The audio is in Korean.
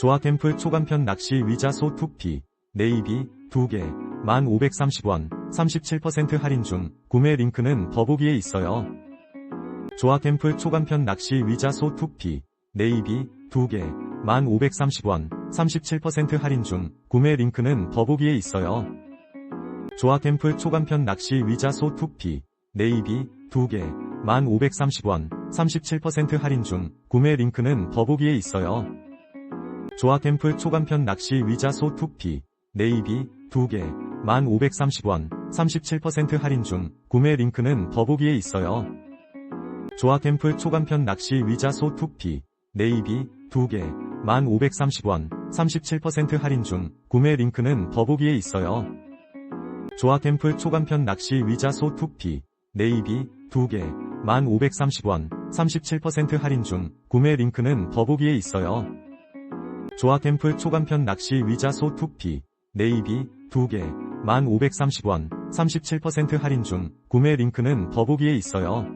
조화 템플 초간편 낚시 위자 소 2피, 네이비 2개, 1,530원, 37% 할인 중, 구매 링크는 더보기에 있어요. 조화 템플 초간편 낚시 위자 소 2피, 네이비 2개, 1,530원, 37% 할인 중, 구매 링크는 더보기에 있어요. 조화 템플 초간편 낚시 위자 소 2피, 네이비 2개, 1,530원, 37% 할인 중, 구매 링크는 더보기에 있어요. 조화 템플 초간편 낚시 위자 소 2피, 네이비 2개, 1,530원, 37% 할인 중, 구매 링크는 더보기에 있어요. 조화 템플 초간편 낚시 위자 소 2피, 네이비 2개, 1,530원, 37% 할인 중, 구매 링크는 더보기에 있어요. 조화 템플 초간편 낚시 위자 소 2피, 네이비 2개, 1,530원, 37% 할인 중, 구매 링크는 더보기에 있어요. 조화 템플 초간편 낚시 위자 소 2피, 네이비 2개, 1,530원, 37% 할인 중, 구매 링크는 더보기에 있어요.